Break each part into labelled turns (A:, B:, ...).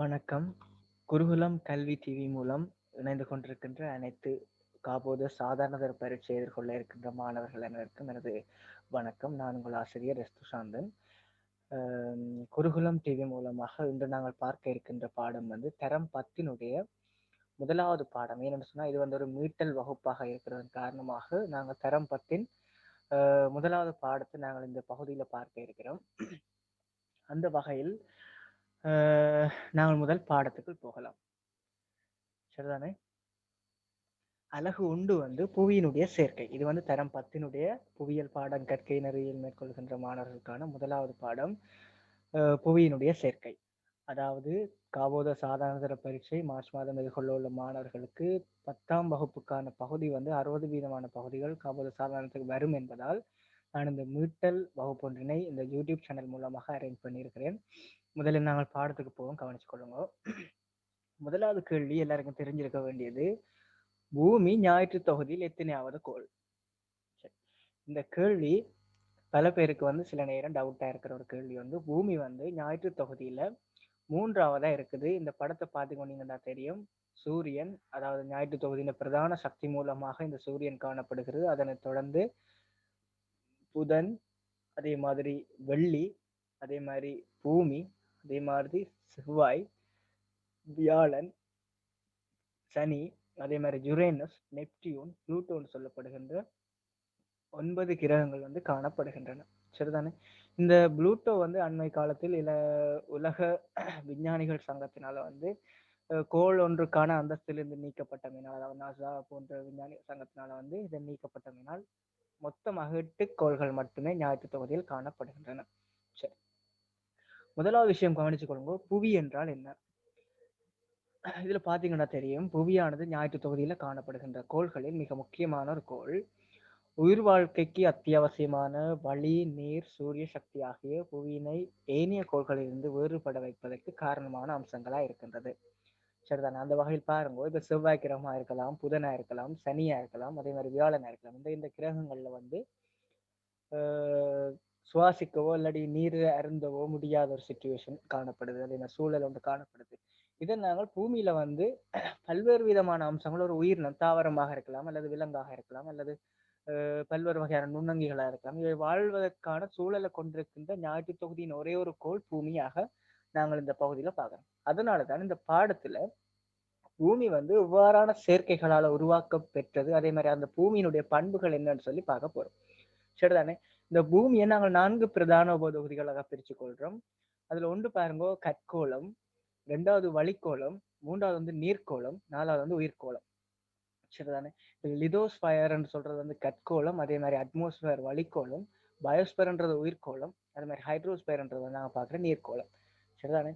A: வணக்கம். குருகுலம் கல்வி டிவி மூலம் இணைந்து கொண்டிருக்கின்ற அனைத்து காபோது சாதாரணதர பரீட்சை எதிர்கொள்ள இருக்கின்ற மாணவர்கள் அனைவருக்கும் எனது வணக்கம். நான் உங்கள் ஆசிரியர் எஸ். துஷாந்தன். குருகுலம் டிவி மூலமாக இன்று நாங்கள் பார்க்க இருக்கின்ற பாடம் வந்து தரம் பத்தினுடைய முதலாவது பாடம். ஏனென்று சொன்னால் இது வந்து ஒரு மீட்டல் வகுப்பாக இருக்கிறதன் காரணமாக நாங்கள் தரம் பத்தின் முதலாவது பாடத்தை நாங்கள் இந்த பகுதியில் பார்க்க இருக்கிறோம். அந்த வகையில் நாங்கள் முதல் பாடத்துக்குள் போகலாம். சரிதானே? அழகு உண்டு வந்து புவியினுடைய சேர்க்கை. இது வந்து தரம் பத்தினுடைய புவியியல் பாடம் கற்கை நெறியில் மேற்கொள்கின்ற மாணவர்களுக்கான முதலாவது பாடம் புவியினுடைய சேர்க்கை. அதாவது காபோத சாதாரணதர பரீட்சை மார்ச் மாதம் எதிர்கொள்ள உள்ள மாணவர்களுக்கு பத்தாம் வகுப்புக்கான பகுதி வந்து அறுபது வீதமான பகுதிகள் காபோத சாதாரணத்துக்கு வரும் என்பதால் நான் இந்த மீட்டல் வகுப்பொன்றினை இந்த யூடியூப் சேனல் மூலமாக அரேஞ்ச் பண்ணியிருக்கிறேன். முதலில் நாங்கள் பாடத்துக்கு போவோம். கவனிச்சுக்கொள்ளுங்க முதலாவது கேள்வி எல்லாருக்கும் தெரிஞ்சிருக்க வேண்டியது பூமி ஞாயிற்று தொகுதியில் எத்தனையாவது கோள்? இந்த கேள்வி பல பேருக்கு வந்து சில நேரம் டவுட்டாக இருக்கிற ஒரு கேள்வி வந்து பூமி வந்து ஞாயிற்று தொகுதியில் மூன்றாவதாக இருக்குது. இந்த படத்தை பார்த்துக்கொண்டீங்கன்னா தெரியும். சூரியன் அதாவது ஞாயிற்று தொகுதியின் பிரதான சக்தி மூலமாக இந்த சூரியன் காணப்படுகிறது. அதனைத் தொடர்ந்து புதன் அதே மாதிரி வெள்ளி அதே மாதிரி பூமி அதே மாதிரி செவ்வாய் வியாழன் சனி அதே மாதிரி யுரேனஸ் நெப்டியூன் புளூட்டோன்னு சொல்லப்படுகின்ற ஒன்பது கிரகங்கள் வந்து காணப்படுகின்றன. சரிதானே? இந்த புளூட்டோ வந்து அண்மை காலத்தில் இல உலக விஞ்ஞானிகள் சங்கத்தினால வந்து கோள் ஒன்றுக்கான அந்தஸ்திலிருந்து நீக்கப்பட்டமையினால் அதாவது நாசா போன்ற விஞ்ஞானி சங்கத்தினால வந்து இது நீக்கப்பட்டமையினால் மொத்தமாக எட்டு கோள்கள் மட்டுமே ஞாயிற்று தொகுதியில் காணப்படுகின்றன. சரி. முதலாவது விஷயம் கவனிச்சுக்கொள்ளுங்க புவி என்றால் என்ன? இதுல பாத்தீங்கன்னா தெரியும். புவியானது ஞாயிற்று தொகுதியில காணப்படுகின்ற கோள்களில் மிக முக்கியமான ஒரு கோள். உயிர் வாழ்க்கைக்கு அத்தியாவசியமான வளி நீர் சூரிய சக்தி ஆகிய புவியினை ஏனைய கோள்களிலிருந்து வேறுபட வைப்பதற்கு காரணமான அம்சங்களா இருக்கின்றது. சரிதானே அந்த வகையில் பாருங்க இப்போ செவ்வாய் கிரகமாக இருக்கலாம் புதனா இருக்கலாம் சனியாக இருக்கலாம் அதே மாதிரி வியாழனா இருக்கலாம். இந்த இந்த கிரகங்களில் வந்து சுவாசிக்கவோ இல்லாட்டி நீர் அருந்தவோ முடியாத ஒரு சுச்சுவேஷன் காணப்படுது. அதே மாதிரி சூழல் ஒன்று காணப்படுது. இதனால் நாங்கள் பூமியில வந்து பல்வேறு விதமான அம்சங்கள் ஒரு உயிரினம் தாவரமாக இருக்கலாம் அல்லது விலங்காக இருக்கலாம் அல்லது பல்வேறு வகையான நுண்ணங்கிகளாக இருக்கலாம். இவை வாழ்வதற்கான சூழலை கொண்டிருக்கின்ற ஞாயிற்று தொகுதியின் ஒரே ஒரு கோள் பூமியாக நாங்கள் இந்த பகுதியில அதனால தான் இந்த பாடத்துல பூமி வந்து இவ்வாறான சேர்க்கைகளால உருவாக்க பெற்றது அதே மாதிரி அந்த பூமியினுடைய பண்புகள் என்னன்னு சொல்லி பார்க்க போறோம். சரிதானே? இந்த பூமியை நாங்கள் நான்கு பிரதான உபதொகுதிகளாக பிரிச்சு கொள்றோம் அதுல ஒன்று பாருங்க கற்கோளம். ரெண்டாவது வழிக்கோளம். மூன்றாவது வந்து நீர்க்கோளம். நாலாவது வந்து உயிர்கோளம் சரிதானே? லிதோஸ்பயர்ன்னு சொல்றது வந்து கற்கோளம். அதே மாதிரி அட்மாஸ்பியர் வழிக்கோளம். பயோஸ்பயர்ன்றது உயிர்கோளம் அதே மாதிரி ஹைட்ரோஸ்பயர்ன்றது வந்து நாங்க பார்க்குற நீர்க்கோளம். சரிதானே?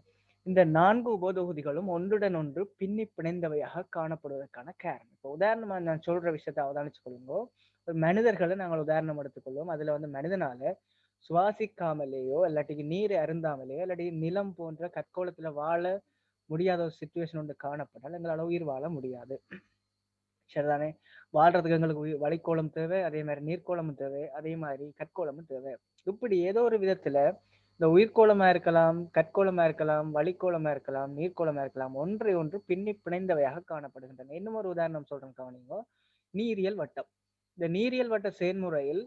A: இந்த நான்கு உபதொகுதிகளும் ஒன்றுடன் ஒன்று பின்னி பிணைந்தவையாக காணப்படுவதற்கான காரணம். இப்போ உதாரணமா நான் சொல்ற விஷயத்தை அவதானிச்சு கொள்ளுங்க ஒரு மனிதர்களை நாங்கள் உதாரணம் எடுத்துக்கொள்வோம். அதுல வந்து மனிதனால சுவாசிக்காமலேயோ இல்லாட்டி நீர் அருந்தாமலேயோ இல்லாட்டி நிலம் போன்ற கற்கோளத்துல வாழ முடியாத ஒரு சுச்சுவேஷன் ஒன்று காணப்பட்டால் எங்களால் உயிர் வாழ முடியாது. சரிதானே? வாழ்றதுக்கு எங்களுக்கு வழிக்கோளம் தேவை அதே மாதிரி நீர்க்கோளமும் தேவை அதே மாதிரி கற்கோளமும் தேவை. இப்படி ஏதோ ஒரு விதத்துல இந்த உயிர்கோளமா இருக்கலாம் கற்கோளமா இருக்கலாம் வழிக்கோளமா இருக்கலாம் நீர்க்கோளமா இருக்கலாம் ஒன்றை ஒன்று பின்னி பிணைந்தவையாக காணப்படுகின்றன. இன்னும் ஒரு உதாரணம் சொல்றேன் கவனிங்க. நீரியல் வட்டம். இந்த நீரியல் வட்ட செயல்முறையில்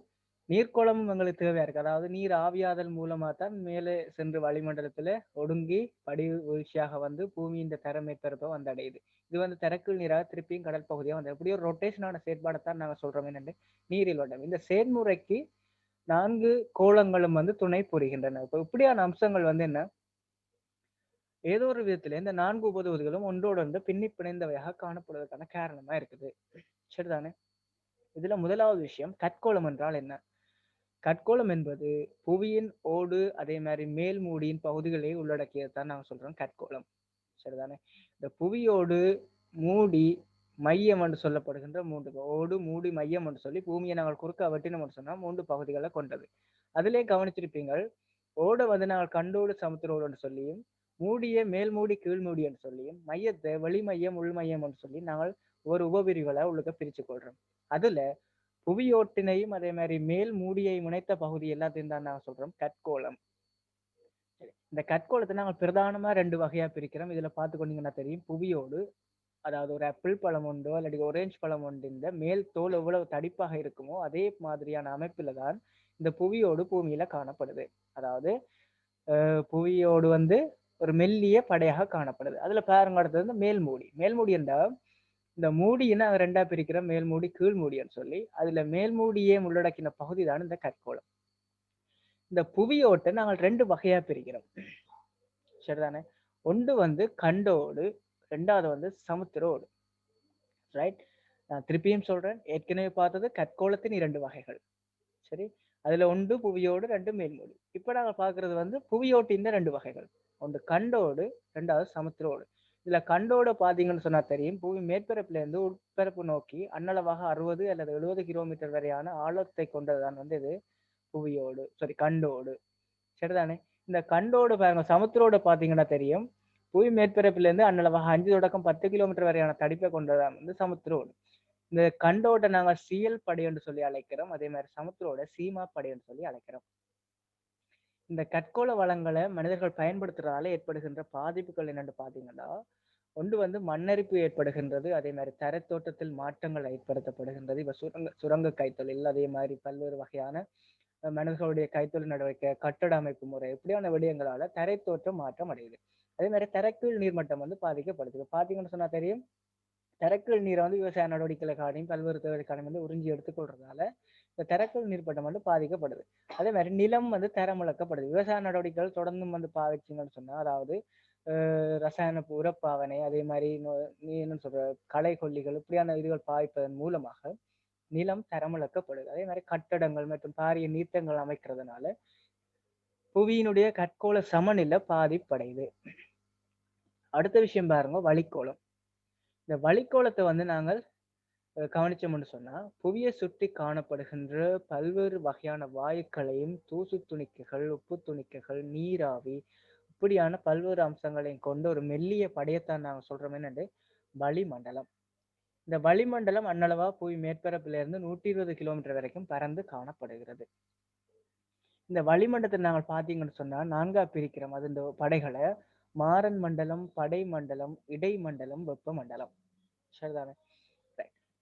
A: நீர்க்கோளமும் எங்களுக்கு தேவையா இருக்கு. அதாவது நீர் ஆவியாதல் மூலமா தான் மேலே சென்று வளிமண்டலத்துல ஒடுங்கி படி வீழ்ச்சியாக வந்து பூமி இந்த தர வந்து அடையுது. இது வந்து தரக்குள் நீராக திருப்பியும் கடல் பகுதியாக வந்து எப்படி ஒரு ரொட்டேஷனான செயற்பாடைத்தான் நாங்க சொல்றோம். என்னென்று? நீரியல் வட்டம். இந்த செயல்முறைக்கு நான்கு கோலங்களும் வந்து துணை புரிகின்றன. இப்ப இப்படியான அம்சங்கள் வந்து என்ன? ஏதோ ஒரு விதத்துல இந்த நான்கு உபதொகுதிகளும் ஒன்றோடொன்று பின்னி பிணைந்தவையாக காணப்படுவதற்கான காரணமா இருக்குது. சரிதானே? இதுல முதலாவது விஷயம் கற்கோளம் என்றால் என்ன? கற்கோளம் என்பது புவியின் ஓடு அதே மாதிரி மேல் மூடியின் பகுதிகளை உள்ளடக்கியதுதான் நாங்கள் சொல்றோம் கற்கோளம். சரிதானே? இந்த புவியோடு மூடி மையம் என்று சொல்லப்படுகின்ற மூன்று ஓடு மூடி மையம் என்று சொல்லி பூமியை நாங்கள் குறுக்க வெட்டினோம் என்று சொன்னால் மூன்று பகுதிகளை கொண்டது. அதிலே கவனிச்சிருப்பீங்கள் ஓட வந்து நாங்கள் கண்டோடு சமுத்திரோடு என்று சொல்லியும் மூடிய மேல் மூடி கீழ் மூடி என்று சொல்லியும் மையத்தை வெளிமையம் உள்மையம் உள் மையம் என்று சொல்லி நாங்கள் ஒரு உபபிரிவுகளை உள்ளுக்க பிரிச்சு கொள்றோம் அதுல புவியோட்டினையும் அதே மாதிரி மேல் மூடியை முனைத்த பகுதி எல்லாத்தையும் தான் நாங்கள் சொல்றோம் கற்கோளம். இந்த கற்கோளத்தை நாங்கள் பிரதானமா ரெண்டு வகையா பிரிக்கிறோம். இதுல பார்த்துக்கொண்டீங்கன்னா தெரியும் புவியோடு அதாவது ஒரு ஆப்பிள் பழம் உண்டோ அல்லது ஒரேஞ்ச் பழம் உண்டு இந்த மேல் தோல் எவ்வளவு தடிப்பாக இருக்குமோ அதே மாதிரியான அமைப்பில் தான் இந்த புவியோடு பூமியில காணப்படுது. அதாவது புவியோடு வந்து ஒரு மெல்லிய படையாக காணப்படுது. அதுல பாருங்க அடுத்தது வந்து மேல் மூடி. மேல் என்றா இந்த மூடியை நாங்கள் ரெண்டா பிரிக்கிறோம். மேல் மூடி கீழ் மூடின்னு சொல்லி அதுல மேல் மூடியே உள்ளடக்கின பகுதி தான் இந்த கற்கோளம். இந்த புவியோட்டை நாங்கள் ரெண்டு வகையா பிரிக்கிறோம். சரிதானே? ஒன்று வந்து கண்டோடு ரெண்டாவது வந்து சமுத்திரோடு. ரைட் நான் திருப்பியும் சொல்றேன். ஏற்கனவே பார்த்தது கற்கோளத்தின் இரண்டு வகைகள். சரி? அதுல ஒன்று புவியோடு ரெண்டு மேல்மொழி. இப்ப நாங்க பார்க்கிறது வந்து புவியோட்டின் ரெண்டு வகைகள். ஒன்று கண்டோடு ரெண்டாவது சமுத்திரோடு. இதுல கண்டோட பாத்தீங்கன்னு சொன்னா தெரியும். புவி மேற்பரப்புல இருந்து உட்பரப்பு நோக்கி அன்னளவாக அறுபது அல்லது எழுபது கிலோமீட்டர் வரையான ஆழத்தை கொண்டதுதான் வந்து இது புவியோடு சாரி கண்டோடு. சரிதானே? இந்த கண்டோடு பாருங்க சமுத்திரோடு பாத்தீங்கன்னா தெரியும். புவி மேற்பரப்பிலிருந்து அன்னளவாக அஞ்சு தொடக்கம் பத்து கிலோமீட்டர் வரையான தடிப்பை கொண்டதான் வந்து சமுத்திரோடு. இந்த கண்டோட நாங்கள் சியல் படை என்று சொல்லி அழைக்கிறோம். அதே மாதிரி சமுத்திரோட சீமா படை என்று சொல்லி அழைக்கிறோம். இந்த கற்கோள வளங்களை மனிதர்கள் பயன்படுத்துறதால ஏற்படுகின்ற பாதிப்புகள் என்னென்னு பார்த்தீங்கன்னா ஒன்று வந்து மண்ணரிப்பு ஏற்படுகின்றது அதே மாதிரி தரத்தோட்டத்தில் மாற்றங்கள் ஏற்படுத்தப்படுகின்றது. இப்போ சுரங்க சுரங்க கைத்தொழில் அதே மாதிரி பல்வேறு வகையான மனிதர்களுடைய கைத்தொழில் நடவடிக்கை கட்டட அமைப்பு முறை இப்படியான விடயங்களால தரைத்தோற்றம் மாற்றம் அடையுது. அதே மாதிரி தரைக்கீழ் நீர்மட்டம் வந்து பாதிக்கப்படுது. இப்போ பாத்தீங்கன்னு சொன்னா தெரியும். தரைக்கீழ் நீரை வந்து விவசாய நடவடிக்கைகளுக்காகவும் பல்வேறு தேவைகளுக்காகவும் வந்து உறிஞ்சி எடுத்துக்கொள்றதுனால இந்த தரைக்கீழ் நீர்மட்டம் வந்து பாதிக்கப்படுது. அதே மாதிரி நிலம் வந்து தரமிழக்கப்படுது விவசாய நடவடிக்கைகள் தொடர்ந்து வந்து பாவிச்சிங்கன்னு சொன்னா அதாவது ரசாயன உரப்பாவனை அதே மாதிரி நீ என்ன சொல்ற களை கொல்லிகள் இப்படியான இதுகள் பாவிப்பதன் மூலமாக நிலம் தரமிழக்கப்படுது அதே மாதிரி கட்டடங்கள் மற்றும் பாரிய நீர்த்தங்கள் அமைக்கிறதுனால புவியினுடைய கற்கோள சமநிலை பாதிப்படையுது. அடுத்த விஷயம் பாருங்க வழிக்கோளம். இந்த வழிக்கோளத்தை வந்து நாங்கள் கவனிச்சோம்னு சொன்னா புவியை சுற்றி காணப்படுகின்ற பல்வேறு வகையான வாயுக்களையும் தூசு துணிக்கைகள் உப்பு துணிக்கைகள் நீராவி இப்படியான பல்வேறு அம்சங்களையும் கொண்ட ஒரு மெல்லிய படையத்தான் நாங்கள் சொல்றோம். என்னது? வளிமண்டலம். இந்த வளிமண்டலம் அன்னளவா புவி மேற்பரப்பில இருந்து நூற்றி இருபது கிலோமீட்டர் வரைக்கும் பறந்து காணப்படுகிறது. இந்த வளிமண்டலத்தை நாங்கள் பார்த்தீங்கன்னு சொன்னா நான்கா பிரிக்கிறோம். அது இந்த படைகளை மாறன் மண்டலம் படை மண்டலம் இடை மண்டலம் வெப்ப மண்டலம். சரிதானே?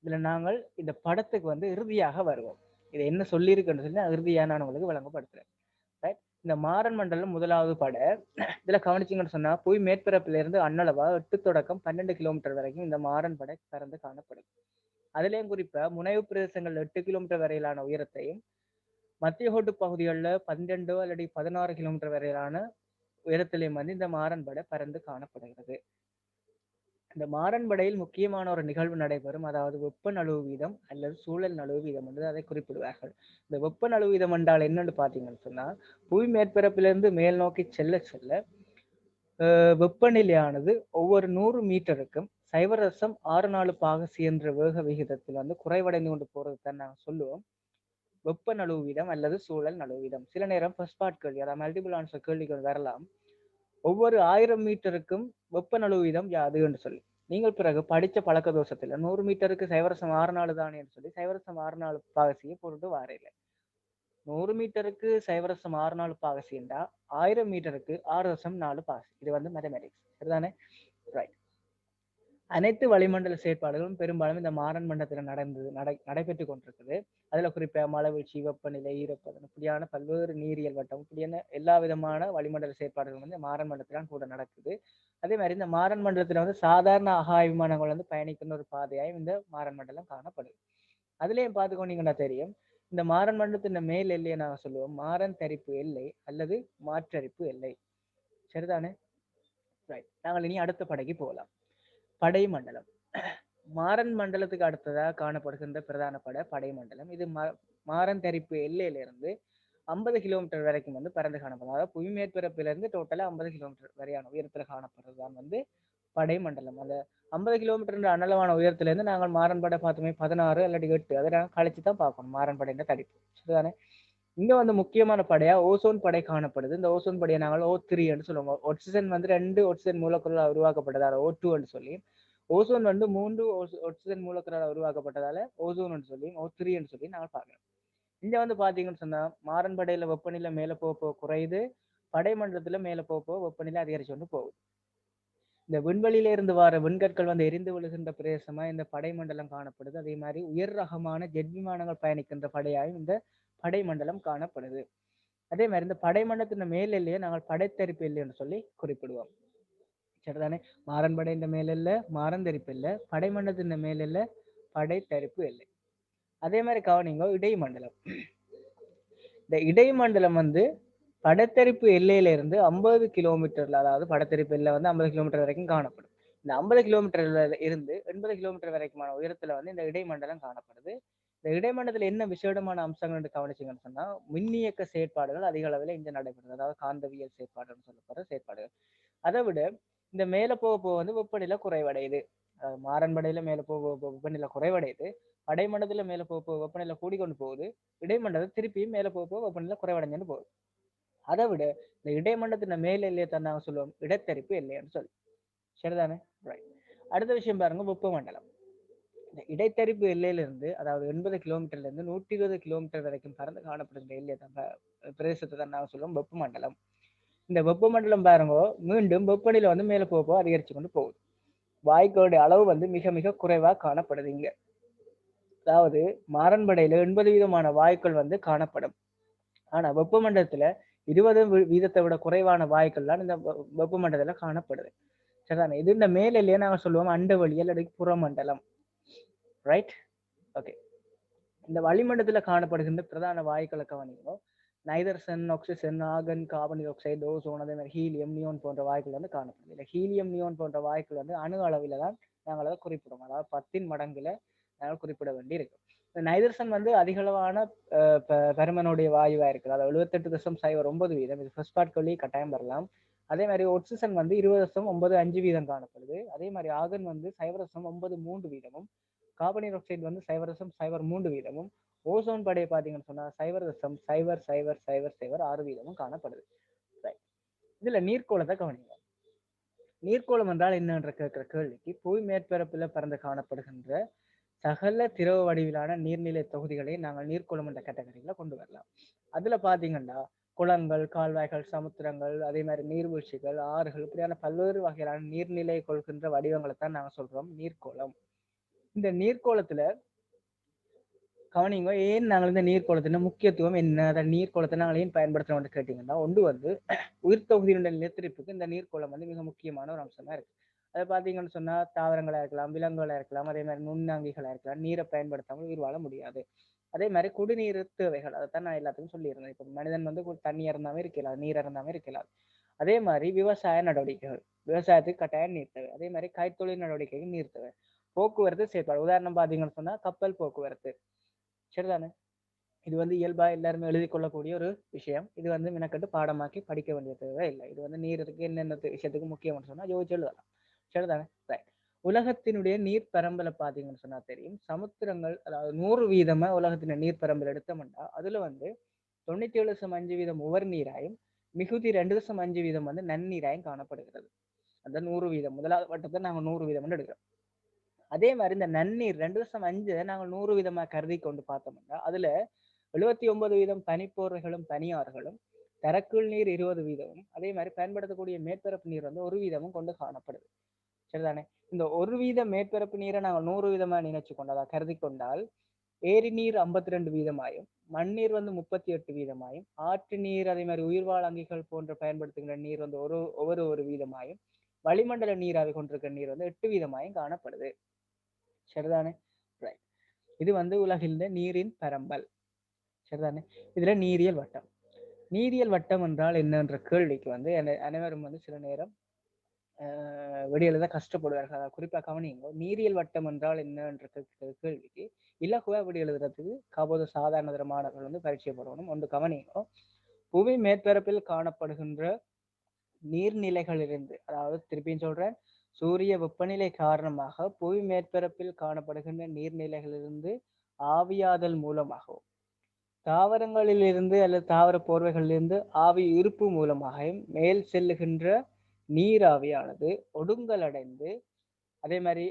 A: இதுல நாங்கள் இந்த படத்துக்கு வந்து இறுதியாக வருவோம். இது என்ன சொல்லியிருக்குன்னு சொல்லி நான் நான் உங்களுக்கு வழங்கப்படுத்துறேன் ரைட் இந்த மாறன் மண்டலம் முதலாவது படை இதுல கவனிச்சிங்கன்னு சொன்னா புய் மேற்பரப்புல இருந்து அண்ணளவா எட்டு தொடக்கம் பன்னெண்டு கிலோமீட்டர் வரைக்கும் இந்த மாறன் படை பறந்து காணப்படும். அதுலேயும் குறிப்பா முனைவு பிரதேசங்கள் எட்டு கிலோமீட்டர் வரையிலான உயரத்தையும் மத்திய கோட்டு பகுதிகளில் பன்னிரெண்டோ அல்லது பதினாறு கிலோமீட்டர் வரையிலான உயரத்திலையும் வந்து இந்த மாறன்படை பறந்து காணப்படுகிறது. இந்த மாறன்படையில் முக்கியமான ஒரு நிகழ்வு நடைபெறும். அதாவது வெப்ப நழுவு வீதம் அல்லது சூழல் நழுவு வீதம் என்று அதை குறிப்பிடுவார்கள். இந்த வெப்ப நழுவு வீதம் என்றால் என்னன்னு பார்த்தீங்கன்னு சொன்னால் புவி மேற்பரப்பிலிருந்து மேல் நோக்கி செல்ல செல்ல வெப்பநிலையானது ஒவ்வொரு நூறு மீட்டருக்கும் சைவரசம் ஆறு நாலு பாகசி என்ற வேக விகிதத்தில் வந்து குறைவடைந்து கொண்டு போறது தான் நாங்கள் சொல்லுவோம். வெப்ப நழுவு வீதம் அல்லது சூழல் நழுவு வீதம் சில நேரம் ஃபர்ஸ்ட் பார்ட் கேள்வி அதாவது மல்டிபிள் ஆன்சர் கேள்விகள் வரலாம். ஒவ்வொரு ஆயிரம் மீட்டருக்கும் வெப்ப நழுவு வீதம் யாது என்று சொல்லி. நீங்கள் பிறகு படித்த பழக்க தோஷத்தில் நூறு மீட்டருக்கு சைவரசம் ஆறு நாலு தானே என்று சொல்லி சைவரசம் ஆறு நாலு பாகசியை பொருட்டு வாரையில நூறு மீட்டருக்கு சைவரசம் ஆறு நாலு பாகசின்றா ஆயிரம் மீட்டருக்கு ஆறு தசம் நாலு பாகசி. இது வந்து மேத்தமெட்டிக்ஸ் சரிதானே? ரைட் அனைத்து வளிமண்டல செயற்பாடுகளும் பெரும்பாலும் இந்த மாறன் மண்டலத்தில் நடந்தது நடை நடைபெற்று கொண்டிருக்குது. அதில் குறிப்பாக மழை வீழ்ச்சி வெப்பநிலை ஈரப்பதம் இப்படியான பல்வேறு நீரியல் வட்டம் இப்படியான எல்லா விதமான வளிமண்டல செயற்பாடுகள் வந்து மாறன் மண்டலத்திலாம் கூட நடக்குது. அதே மாதிரி இந்த மாறன் மண்டலத்தில் வந்து சாதாரண ஆகாய விமானங்கள் வந்து பயணிக்கிற ஒரு பாதையாயும் இந்த மாறன் மண்டலம் காணப்படுது. அதுலேயும் பார்த்துக்கோனீங்கன்னா தெரியும் இந்த மாறன் மண்டலத்தின் மேல் எல்லையை நாங்கள் சொல்லுவோம். மாறன் தரிப்பு எல்லை அல்லது மாற்றரிப்பு எல்லை. சரிதானே? ரைட் நாங்கள் இனி அடுத்த படைக்கு போகலாம். படை மண்டலம். மாறன் மண்டலத்துக்கு அடுத்ததாக காணப்படுகின்ற பிரதான படை படை மண்டலம். இது மா- மாறன் தரிப்பு எல்லையிலிருந்து ஐம்பது கிலோமீட்டர் வரைக்கும் வந்து பறந்து காணப்படும். அதாவது புவி மேற்பரப்பிலிருந்து டோட்டலாக ஐம்பது கிலோமீட்டர் வரையான உயரத்தில் காணப்படுறது தான் வந்து படை மண்டலம். அந்த ஐம்பது கிலோமீட்டர் அனளவான உயரத்துலேருந்து நாங்கள் மாறன் படை பார்த்தோமே பதினாறு அல்லது எட்டு. அதை நாங்கள் கழிச்சு தான் பார்க்கணும். மாறன் படைன்ற தடிப்பு. சரிதானே? இங்க வந்து முக்கியமான படையா ஓசோன் படை காணப்படுது. இந்த ஓசோன் படையை நாங்கள் ஓ த்ரீ சொல்லுவோம். ஒட்சிசன் வந்து ரெண்டு ஒட்சிசன் மூலக்கூறால் உருவாக்கப்பட்டதால ஓ டூ சொல்லி ஓசோன் வந்து மூன்று ஒட்சிசன் மூலக்கூறால் உருவாக்கப்பட்டதால ஓசோன் சொல்லி ஓ த்ரீ சொல்லி நாங்கள் பார்க்கலாம் இங்க வந்து பாத்தீங்கன்னு சொன்னா மாறன்படையில வெப்பநிலை மேல போக போக குறையுது. படைமண்டலத்துல மேல போக போக வெப்பநிலை அதிகரிச்சு கொண்டு போகுது. இந்த விண்வெளியில இருந்து வர விண்கற்கள் வந்து எரிந்து விழுகின்ற பிரதேசமா இந்த படைமண்டலம் காணப்படுது. அதே மாதிரி உயர் ரகமான ஜெட் விமானங்கள் பயணிக்கின்ற படையாயும் இந்த படைமண்டலம் காணப்படுது. அதே மாதிரி இந்த படைமண்டலத்தின் மேல் எல்லையை நாங்கள் படைத்தரிப்பு எல்லைன்னு சொல்லி குறிப்பிடுவோம். சரிதானே? மாறன் படை இந்த மேல் எல்லை மாறந்தரிப்பு இல்லை படைமண்டலத்தின் மேல் இல்லை படைத்தரிப்பு எல்லை. அதே மாதிரி கவனிங்க இடைமண்டலம். இந்த இடைமண்டலம் வந்து படத்தரிப்பு எல்லையில இருந்து ஐம்பது கிலோமீட்டர்ல அதாவது படத்தரிப்பு எல்லை வந்து ஐம்பது கிலோமீட்டர் வரைக்கும் காணப்படும். இந்த ஐம்பது கிலோமீட்டர்ல இருந்து எண்பது கிலோமீட்டர் வரைக்குமான உயரத்துல வந்து இந்த இடைமண்டலம் காணப்படுது. இந்த இடைமண்டத்தில் என்ன விசேடமான அம்சங்கள் என்று கவனிச்சிங்கன்னு சொன்னால் மின்னியக்க செயற்பாடுகள் அதிக அளவில் இங்கே நடைபெறுது. அதாவது காந்தவியல் செயற்பாடுன்னு சொல்லப்படுற செயற்பாடுகள். அதை விட இந்த மேலே போக போக வந்து வெப்பநிலை குறைவடையுது. மாறன்படையில் மேலே போக போக போக வெப்பநிலை குறைவடையுது. அடைமண்டத்தில் மேலே போக போக வெப்பநிலை கூடிக்கொண்டு போகுது. இடைமண்டலம் திருப்பியும் மேலே போக போக வெப்பநிலை குறைவடைஞ்சுன்னு போகுது. அதை விட இந்த இடைமண்டத்தின் மேல் எல்லையை தான் நாங்கள் சொல்லுவோம் இடத்தரிப்பு எல்லைன்னு சொல்லி. சரிதானே? ரைட் அடுத்த விஷயம் பாருங்க வெப்பமண்டலம். இந்த இடைத்தரிப்பு எல்லையிலிருந்து அதாவது எண்பது கிலோமீட்டர்லேருந்து நூற்றி இருபது கிலோமீட்டர் வரைக்கும் பறந்து காணப்படுகின்ற எல்லையை தான் பிரதேசத்தை தான் நாங்க சொல்லுவோம் வெப்பமண்டலம் இந்த வெப்பமண்டலம் பாருங்க மீண்டும் வெப்பநிலை வந்து மேலே போக போக கொண்டு போகுது. வாய்க்காலுடைய அளவு வந்து மிக மிக குறைவாக காணப்படுது இங்கே. அதாவது மாறன்படையில எண்பது விதமான வாயுக்கள் வந்து காணப்படும். ஆனால் வெப்பமண்டலத்தில் இருபது வீதத்தை விட குறைவான வாயுக்கள்லாம் இந்த வெப்பமண்டலத்தில் காணப்படுது. சரிதானே? இது இந்த மேலையிலேயே நாங்கள் சொல்லுவோம் அண்டவெளி அல்லது புறமண்டலம். ரைட் ஓகே இந்த வளிமண்டலத்தில் காணப்படுகின்ற பிரதான வாயுக்களை கவனிக்கணும். Nitrogen oxygen argon carbon dioxide ozone அதே மாதிரி ஹீலியம் நியோன் போன்ற வாயுக்கள் வந்து காணப்படுது இல்லை ஹீலியம் நியோன் போன்ற வாயுக்கள் வந்து அணு அளவில் தான் நாங்கள் அதை குறிப்பிடுவோம் அதாவது பத்தின் மடங்குல நாங்கள் குறிப்பிட வேண்டி இருக்கும் இந்த நைதர்சன் வந்து அதிகளவான பெருமனுடைய ப- இருக்குது. அதாவது எழுபத்தெட்டு தசம் சைவர் ஒன்பது வீதம். இது ஃபர்ஸ்ட் பார்ட் கொல்லி கட்டாயம் வரலாம். அதே மாதிரி ஒட்சிசன் வந்து இருபது தசம் ஒன்பது அஞ்சு வீதம் காணப்படுது. அதே மாதிரி ஆகன் வந்து சைவரசம் ஒன்பது மூன்று வீதமும் கார்பன் ஆக்சைடு வந்து சைவர் சைவர் மூன்று வீதமும் ஓசோன் படையை பார்த்தீங்கன்னு சொன்னால் சைவர் சைவர் சைவர் சைவர் சைவர் ஆறு வீதமும் காணப்படுது. ரைட் இதில் நீர்க்கோளத்தை கவனிங்க. நீர்க்கோளம் என்றால் என்னன்ற கேட்கிற கேள்விக்கு புவி மேற்பரப்பில் பறந்து காணப்படுகின்ற சகல திரவ வடிவிலான நீர்நிலை தொகுதிகளை நாங்கள் நீர்க்கோளம் என்ற கேட்டகரியில் கொண்டு வரலாம். அதில் பார்த்தீங்கன்னா குளங்கள் கால்வாய்கள் சமுத்திரங்கள் அதே மாதிரி நீர்வீழ்ச்சிகள் ஆறுகள் இப்படியான பல்வேறு வகையிலான நீர்நிலை கொள்கின்ற வடிவங்களை தான் நாங்கள் சொல்கிறோம் நீர்க்கோளம். இந்த நீர்க்கோளத்துல கவனிங்க ஏன் நாங்கள் இந்த நீர்க்கோளத்தின முக்கியத்துவம் என்ன? அந்த நீர்க்கோளத்தை நாங்கள் ஏன் பயன்படுத்துறோம்னு கேட்டீங்கன்னா ஒன்று வந்து உயிர் தொகுதியினுடைய நிலத்திருப்புக்கு இந்த நீர்க்கோளம் வந்து மிக முக்கியமான ஒரு அம்சமா இருக்கு. அதை பார்த்தீங்கன்னு சொன்னா தாவரங்களா இருக்கலாம் விலங்குகளா இருக்கலாம் அதே மாதிரி நுண்ணாங்கிகளா இருக்கலாம் நீரை பயன்படுத்தாமல் உயிர் வாழ முடியாது. அதே மாதிரி குடிநீர் தேவைகள் அதைத்தான் நான் எல்லாத்துக்கும் சொல்லியிருந்தேன். இப்போ மனிதன் வந்து தண்ணி இறந்தாமே இருக்கலாம் நீர் இறந்தாமே இருக்கலாம். அதே மாதிரி விவசாய நடவடிக்கைகள் விவசாயத்துக்கு கட்டாயம் நீர் தேவை. அதே மாதிரி கைத்தொழில் நடவடிக்கைக்கு நீர் தேவை. போக்குவரத்து செயற்பாடு. உதாரணம் பார்த்தீங்கன்னு சொன்னா கப்பல் போக்குவரத்து. சரிதானே? இது வந்து இயல்பா எல்லாருமே எழுதி கொள்ளக்கூடிய ஒரு விஷயம். இது வந்து மெனக்கட்டு பாடமாக்கி படிக்க வேண்டிய தேவை இல்லை. இது வந்து நீர் இருக்கு என்னென்ன விஷயத்துக்கு முக்கியம்னு சொன்னா யோசிச்சு எழுதலாம் சரிதானே? ரைட் உலகத்தினுடைய நீர் பரம்பலை பார்த்தீங்கன்னு சொன்னா தெரியும். சமுத்திரங்கள் அதாவது நூறு வீதமா உலகத்தின நீர் பரம்பல் எடுத்தோம்னா அதுல வந்து தொண்ணூத்தி ஏழு தசம் அஞ்சு வீதம் உவர் நீராயும் மிகுதி ரெண்டு தசம் அஞ்சு வீதம் வந்து நன்னீராயும் காணப்படுகிறது. அந்த நூறு வீதம் முதலாவது வட்டத்தை நாங்க நூறு வீதம்னு எடுக்கிறோம். அதே மாதிரி இந்த நன்னீர் ரெண்டு வருஷம் அஞ்சு நாங்கள் நூறு வீதமா கருதி கொண்டு பார்த்தோம்னா அதுல எழுபத்தி ஒன்பது வீதம் தனிப்போர்களும் தனியார்களும் தரக்குள் நீர் இருபது வீதமும் அதே மாதிரி பயன்படுத்தக்கூடிய மேற்பரப்பு நீர் வந்து ஒரு வீதமும் கொண்டு காணப்படுது. சரிதானே? இந்த ஒரு வீத மேற்பரப்பு நீரை நாங்கள் நூறு வீதமா நினைச்சு கொண்டதா கருதி கொண்டால் ஏரி நீர் ஐம்பத்தி ரெண்டு வீதமாயும் மண்ணீர் வந்து முப்பத்தி எட்டு வீதமாயும் ஆற்று நீர் அதே மாதிரி உயிர்வாழ் அங்கிகள் போன்ற பயன்படுத்துகின்ற நீர் வந்து ஒரு ஒவ்வொரு ஒரு வீதமாயும் வளிமண்டல நீராவி கொண்டிருக்கிற நீர் வந்து எட்டு வீதமாயும் காணப்படுது. சரிதானே? ரைட் இது வந்து உலகில் நீரின் பரம்பல். சரிதானே? இதுல நீரியல் வட்டம். நீரியல் வட்டம் என்றால் என்னன்ற கேள்விக்கு வந்து அனை- அனைவரும் வந்து சில நேரம் ஆஹ் தான் கஷ்டப்படுவார்கள். அதாவது குறிப்பா கவனிங்க நீரியல் வட்டம் என்றால் என்னன்ற கேள்விக்கு இலகுவா விடி எழுதுறதுக்கு காப்போது சாதாரண தர மாணவர்கள் வந்து பரிச்சயப்படணும் ஒன்று கவனிங்க புவி மேற்பரப்பில் காணப்படுகின்ற நீர்நிலைகளிலிருந்து அதாவது திருப்பியும் சொல்றேன் சூரிய வெப்பநிலை காரணமாக புவி மேற்பரப்பில் காணப்படுகின்ற நீர்நிலைகளிலிருந்து ஆவியாதல் மூலமாகவும் தாவரங்களிலிருந்து அல்லது தாவர போர்வைகளிலிருந்து ஆவி இருப்பு மூலமாகவும் மேல் செல்லுகின்ற நீராவியானது ஒடுங்கலடைந்து அதே மாதிரி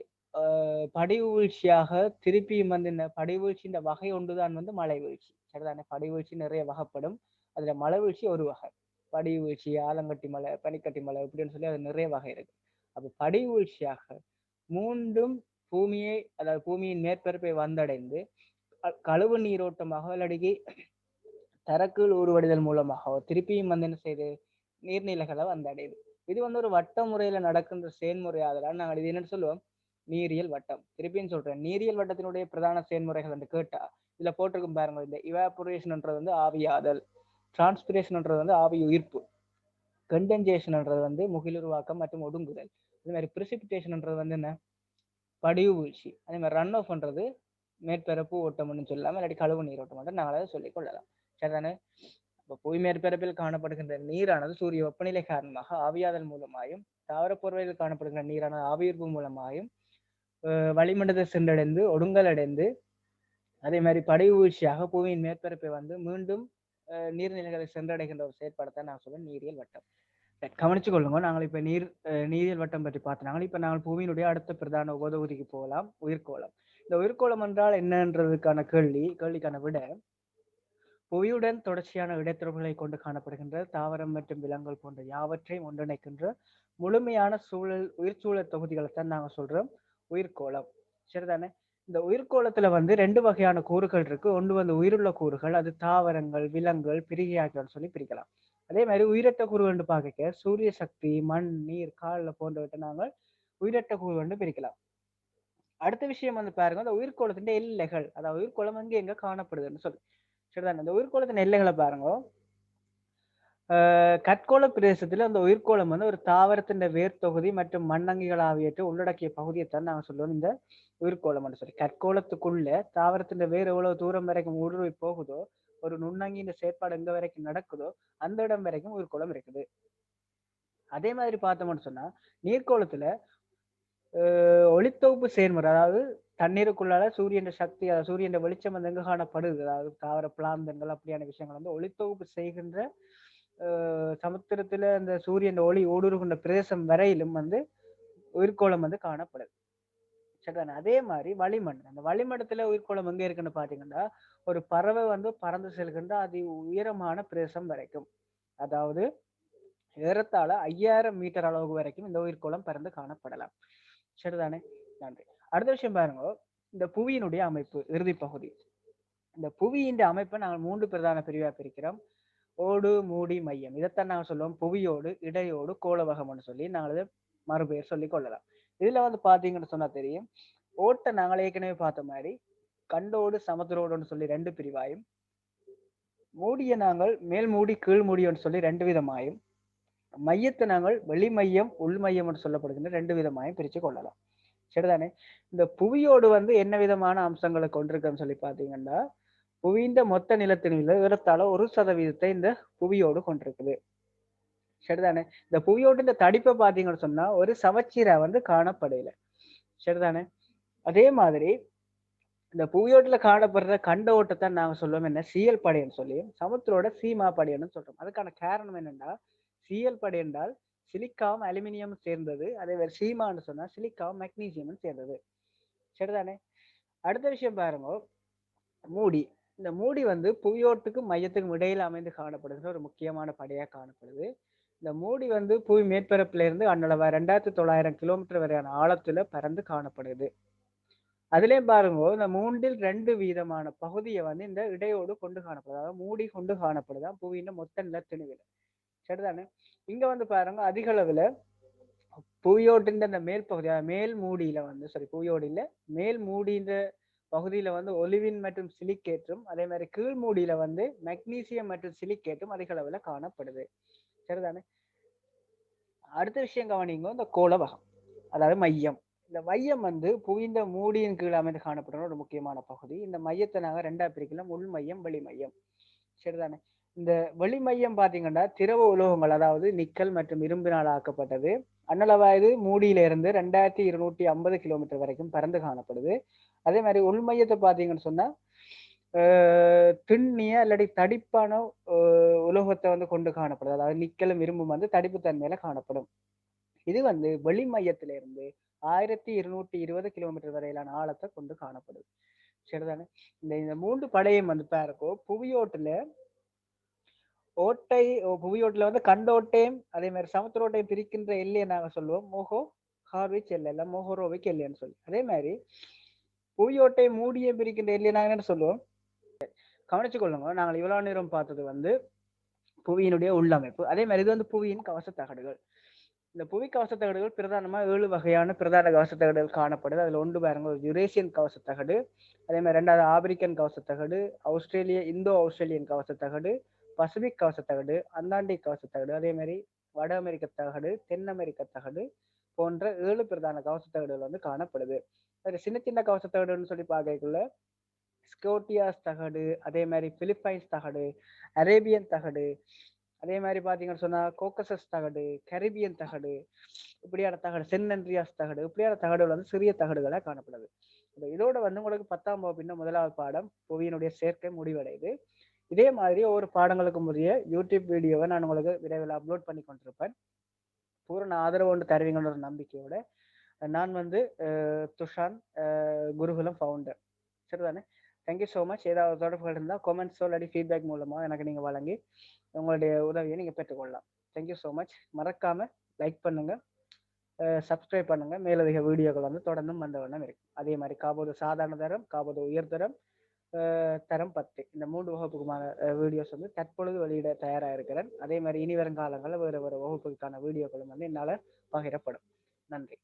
A: படிவீழ்ச்சியாக திருப்பியும் வந்து இந்த படிவீழ்ச்சியின் வகை ஒன்றுதான் வந்து மழை வீழ்ச்சி. சரிதானே? படிவீழ்ச்சி நிறைய வகைப்படும். அதுல மழை வீழ்ச்சி ஒரு வகை. படிவீழ்ச்சி ஆலங்கட்டி மலை பனிக்கட்டி மலை இப்படின்னு சொல்லி அது நிறைய வகை இருக்கு. அப்போ படிவீழ்ச்சியாக மூன்றும் பூமியை அதாவது பூமியின் மேற்பரப்பை வந்தடைந்து கழுவு நீரோட்டமாக இல்லாட்டி தரக்குள் ஊறுவடிதல் மூலமாக திருப்பியும் வந்து என்ன செய்யுது நீர்நிலைகளை வந்தடையுது. இது வந்து ஒரு வட்ட முறையில நடக்கின்ற செயல்முறை ஆதலால் நாங்கள் இது என்னன்னு சொல்லுவோம்? நீரியல் வட்டம். திருப்பியும் சொல்றேன் நீரியல் வட்டத்தினுடைய பிரதான செயல்முறைகள் என்று கேட்டா இதுல போட்டிருக்கும் பாருங்க இந்த இவாபரேஷன்ன்றது வந்து ஆவியாதல் டிரான்ஸ்பிரேஷன்ன்றது வந்து ஆவி உயிர்ப்பு கண்டென்சேஷன்ன்றது வந்து முகிலுருவாக்கம் மற்றும் ஒடுங்குதல். அதே மாதிரி பிரிசிபிடேஷன்ன்றது வந்து என்ன? படிவு வீழ்ச்சி. அதே மாதிரி ரன் ஆஃப்ன்றது மேற்பரப்பு ஓட்டம்னு சொல்லலாம் இல்லாட்டி கழுவு நீரோட்டம் மட்டும் நாங்கள் அதை சொல்லிக் கொள்ளலாம். சரிதானே? இப்போ புவி மேற்பரப்பில் காணப்படுகின்ற நீரானது சூரிய வெப்பநிலை காரணமாக ஆவியாதல் மூலமாயும் தாவர பொருளையில் காணப்படுகின்ற நீரானது ஆவியர்ப்பு மூலமாயும் வளிமண்டலத்தை சென்றடைந்து ஒடுங்கல் அடைந்து அதே மாதிரி படை வீழ்ச்சியாக பூமியின் மேற்பரப்பை வந்து மீண்டும் நீர்நிலைகளை சென்றடைகின்ற ஒரு செயற்பாடத்தை நான் சொல்லுவேன் நீரியல் வட்டம். கவனிச்சு கொள்ளுங்க நாங்கள் இப்ப நீர் அஹ் நீரியல் வட்டம் பற்றி பார்த்தனாங்க இப்ப நாங்கள் பூமியினுடைய அடுத்த பிரதான உபதொகுதிக்கு போகலாம். உயிர்கோளம் இந்த உயிர்கோளம் என்றால் என்னன்றதுக்கான கேள்வி கேள்விக்கான விட புவியுடன் தொடர்ச்சியான இடைத்தொடர்புகளை கொண்டு காணப்படுகின்ற தாவரம் மற்றும் விலங்குகள் போன்ற யாவற்றையும் ஒன்றிணைக்கின்ற முழுமையான சூழல் உயிர்ச்சூழல் தொகுதிகளை தான் நாங்க சொல்றோம். உயிர்கோளம் சரிதானே? இந்த உயிர்கோளத்துல வந்து ரெண்டு வகையான கூறுகள் இருக்கு. ஒன்று வந்து உயிருள்ள கூறுகள் அது தாவரங்கள் விலங்குகள் பிரிகையாக்கள் சொல்லி பிரிக்கலாம். அதே மாதிரி உயிரற்ற கூறுகள் பார்க்க சூரிய சக்தி மண் நீர் காலில் போன்றவற்றை நாங்கள் உயிரற்ற என்று பிரிக்கலாம். அடுத்த விஷயம் வந்து பாருங்க அந்த உயிர்கோளத்தின் எல்லைகள் அதாவது உயிர்கோளம் எங்க எங்க காணப்படுதுன்னு சொல்லி. சரிதான்? இந்த உயிர்கோளத்தின் எல்லைகளை பாருங்க. ஆஹ் கற்கோள பிரதேசத்தில் அந்த உயிர்கோளம் வந்து ஒரு தாவரத்தின் வேர் தொகுதி மற்றும் மண்ணங்கிகள் ஆகியவற்றை உள்ளடக்கிய பகுதியை தான் நாங்கள் சொல்லுவோம். இந்த உயிர்கோளம் சொல்லி. கற்கோளத்துக்குள்ள தாவரத்தின் வேர் எவ்வளவு தூரம் வரைக்கும் ஊடுருவி போகுதோ ஒரு நுண்ணங்கியின் செயற்பாடு எங்க வரைக்கும் நடக்குதோ அந்த இடம் வரைக்கும் உயிர்கோளம் இருக்குது. அதே மாதிரி பார்த்தோம்னு சொன்னா நீர்க்கோளத்துல ஒளித்தொகுப்பு செயல்முறை அதாவது தண்ணீருக்குள்ளால சூரியன் சக்தி அதாவது சூரியன் வெளிச்சம் வந்து எங்க காணப்படுது? அதாவது தாவர பிளாந்தங்கள் அப்படியான விஷயங்கள் வந்து ஒளித்தொகுப்பு செய்கின்ற சமுத்திரத்துல அந்த சூரியன் ஒளி ஊடுருகின்ற பிரதேசம் வரையிலும் வந்து உயிர்கோளம் வந்து காணப்படுது. சரிதானே அதே மாதிரி வளிமண். அந்த வளிமண்டத்துல உயிர்கோளம் எங்க இருக்குன்னு பாத்தீங்கன்னா ஒரு பறவை வந்து பறந்து செல்கின்ற அதி உயரமான பிரதேசம் வரைக்கும். அதாவது ஏறத்தாழ ஐயாயிரம் மீட்டர் அளவு வரைக்கும் இந்த உயிர்கோளம் பறந்து காணப்படலாம். சரிதானே? நன்றி. அடுத்த விஷயம் பாருங்க. இந்த புவியினுடைய அமைப்பு இறுதி பகுதி. இந்த புவியின் அமைப்பை நாங்கள் மூன்று பிரதான பிரிவா பிரிக்கிறோம். ஓடு மூடி மையம். இதைத்தான் நாங்கள் சொல்லுவோம். புவியோடு இடையோடு கோளவகம்னு சொல்லி நாங்கள் இதை மறுபெயர் சொல்லி கொள்ளலாம். இதுல வந்து பாத்தீங்கன்னு சொன்னா தெரியும். ஓட்ட நாங்கள் ஏற்கனவே பார்த்த மாதிரி கண்டோடு சமுத்திரோடுன்னு சொல்லி ரெண்டு பிரிவாயும் மூடிய நாங்கள் மேல் மூடி கீழ் மூடியோன்னு சொல்லி ரெண்டு விதமாயும் மையத்தை நாங்கள் வெளிமையம் உள்மையம் என்று சொல்லப்படுகின்ற ரெண்டு விதமாயும் பிரிச்சு கொள்ளலாம். சரிதானே? இந்த புவியோடு வந்து என்ன விதமான அம்சங்களை கொண்டிருக்குன்னு சொல்லி பாத்தீங்கன்னா புவியின் மொத்த நிலத்தின் ஏறத்தாழ ஒரு சதவீதத்தை இந்த புவியோடு கொண்டிருக்குது. சரிதானே? இந்த புவியோட்டின் இந்த தடிப்பை பார்த்தீங்கன்னு சொன்னா ஒரு சமச்சீரா வந்து காணப்படையில. சரிதானே? அதே மாதிரி இந்த புவியோட்டில் காணப்படுற கண்ட ஓட்டத்தை நாங்கள் சொல்லுவோம் என்ன? சீயல் படையன்னு சொல்லி சமுத்திரோட சீமா படையன்னு சொல்றோம். அதுக்கான காரணம் என்னென்னா சீயல் படை என்றால் சிலிக்காவும் அலுமினியம் சேர்ந்தது. அதே மாதிரி சீமான்னு சொன்னால் சிலிக்காவும் மெக்னீசியமும் சேர்ந்தது. சரிதானே? அடுத்த விஷயம் பாருங்க. மூடி. இந்த மூடி வந்து புவியோட்டுக்கும் மையத்துக்கும் இடையில அமைந்து காணப்படுகிற ஒரு முக்கியமான படையாக காணப்படுது. இந்த மூடி வந்து புவி மேற்பரப்புல இருந்து அன்னளவா ரெண்டாயிரத்தி தொள்ளாயிரம் கிலோமீட்டர் வரையான ஆழத்துல பறந்து காணப்படுது. அதுலயும் பாருங்க இந்த மூன்றில் ரெண்டு வீதமான பகுதியை வந்து இந்த இடையோடு கொண்டு காணப்படுது. அதாவது மூடி கொண்டு காணப்படுதான் புவியின் மொத்த நிலத்திணுவில் சரிதானே? இங்க வந்து பாருங்க அதிக அளவுல புவியோட்டின் அந்த மேல் பகுதி மேல் மூடியில வந்து சாரி புவியோடு இல்ல மேல் மூடின்ற பகுதியில வந்து ஒலிவின் மற்றும் சிலிக்கேற்றும் அதே மாதிரி கீழ் மூடியில வந்து மெக்னீசியம் மற்றும் சிலிக்கேற்றும் அதிக அளவுல காணப்படுது. சரிதானே? அடுத்த விஷயம் கவனிங்க இந்த கோலவகம் அதாவது மையம். இந்த மையம் வந்து புவிந்த மூடியின் கீழ் அமைந்து காணப்படுற ஒரு முக்கியமான பகுதி. இந்த மையத்தை நாங்க ரெண்டா பிரிக்கலாம். உள் மையம் வெளி மையம். சரிதானே? இந்த வெளி மையம் பாத்தீங்கன்னா திரவ உலோகங்கள் அதாவது நிக்கல் மற்றும் இரும்பினால் ஆக்கப்பட்டது. அன்னளவாயுது மூடியில இருந்து ரெண்டாயிரத்தி இருநூற்றி ஐம்பது கிலோமீட்டர் வரைக்கும் பறந்து காணப்படுது. அதே மாதிரி உள் மையத்தை பாத்தீங்கன்னு சொன்னா திண்ணிய இல்லாட்டி தடிப்பான உலோகத்தை வந்து கொண்டு காணப்படுது. அதாவது நிக்கலும் இரும்பும் வந்து தடிப்பு தன்மையில காணப்படும். இது வந்து வெளி மையத்தில இருந்து ஆயிரத்தி இருநூற்றி இருபது கிலோமீட்டர் வரையிலான ஆழத்தை கொண்டு காணப்படுது. சரிதானே? இந்த இந்த மூன்று படையும் வந்து பாருக்கோ புவியோட்டுல ஓட்டை ஓ- புவியோட்டுல வந்து கண்டோட்டையும் அதே மாதிரி சமுத்திரோட்டையும் பிரிக்கின்ற எல்லையை நாங்க சொல்லுவோம். மோகோ ஹார்விச் எல்லை இல்ல மோகோரோவிக் எல்லைன்னு சொல்லி. அதே மாதிரி புவியோட்டை மூடிய பிரிக்கின்ற எல்லையை நாங்க என்ன சொல்லுவோம்? கவனிச்சு கொள்ளுங்க. நாங்கள் இவ்வளவு நேரம் பார்த்தது வந்து புவியினுடைய உள்ளமைப்பு. அதே மாதிரி இது வந்து புவியின் கவச தகடுகள். இந்த புவி கவச தகடுகள் பிரதானமா ஏழு வகையான பிரதான கவச தகடுகள் காணப்படுது. அதுல ஒன்று பாருங்க ஒரு யுரேசியன் கவச தகடு. அதே மாதிரி ரெண்டாவது ஆப்பிரிக்கன் கவச தகடு. ஆஸ்திரேலிய இந்தோ ஆஸ்திரேலியன் கவச தகடு. பசிபிக் கவச தகடு. அந்தாண்டிக் கவச தகடு. அதே மாதிரி வட அமெரிக்க தகடு தென் அமெரிக்க தகடு போன்ற ஏழு பிரதான கவச தகடுகள் வந்து காணப்படுது. அது சின்ன சின்ன கவச தகடுன்னு சொல்லி பார்க்கக்குள்ள ஸ்கோட்டியாஸ் தகடு அதே மாதிரி பிலிப்பைன்ஸ் தகடு அரேபியன் தகடு அதே மாதிரி பாத்தீங்கன்னு சொன்னா கோக்கசஸ் தகடு கரிபியன் தகடு இப்படியான தகடு சென்னன்றியாஸ் தகடு இப்படியான தகடுகள் வந்து சிறிய தகடுகளை காணப்படுது. இப்ப இதோட வந்து உங்களுக்கு பத்தாம் வகுப்பின் முதலாவது பாடம் புவியினுடைய சேர்க்கை முடிவடையுது. இதே மாதிரி ஒவ்வொரு பாடங்களுக்கு முறைய யூடியூப் வீடியோவை நான் உங்களுக்கு விரைவில் அப்லோட் பண்ணி கொண்டிருப்பேன். பூரண ஆதரவு ஒன்று தருவீங்கன்ற ஒரு நம்பிக்கையோட நான் வந்து துஷான் குருகுலம் ஃபவுண்டர் சரிதானே? தேங்க்யூ ஸோ மச் ஏதாவது தொடர்புகள் இருந்தால் கமெண்ட்ஸோ இல்லாட்டி ஃபீட்பேக் மூலமாக எனக்கு நீங்கள் வழங்கி உங்களுடைய உதவியை நீங்கள் பெற்றுக்கொள்ளலாம். தேங்க்யூ ஸோ மச் மறக்காமல் லைக் பண்ணுங்கள் சப்ஸ்கிரைப் பண்ணுங்கள் மேலதிக வீடியோக்கள் வந்து தொடர்ந்தும் வந்த வண்ணம் இருக்கு அதே மாதிரி காபோது சாதாரண தரம் காபோது உயர்தரம் தரம் பத்து. இந்த மூன்று வகுப்புக்குமான வீடியோஸ் வந்து தற்பொழுது வெளியிட தயாராக இருக்கிறேன் அதே மாதிரி இனி வரும் காலங்களில் வேறு வேறு வகுப்புக்கான வீடியோக்களும் வந்து என்னால் பகிரப்படும். நன்றி.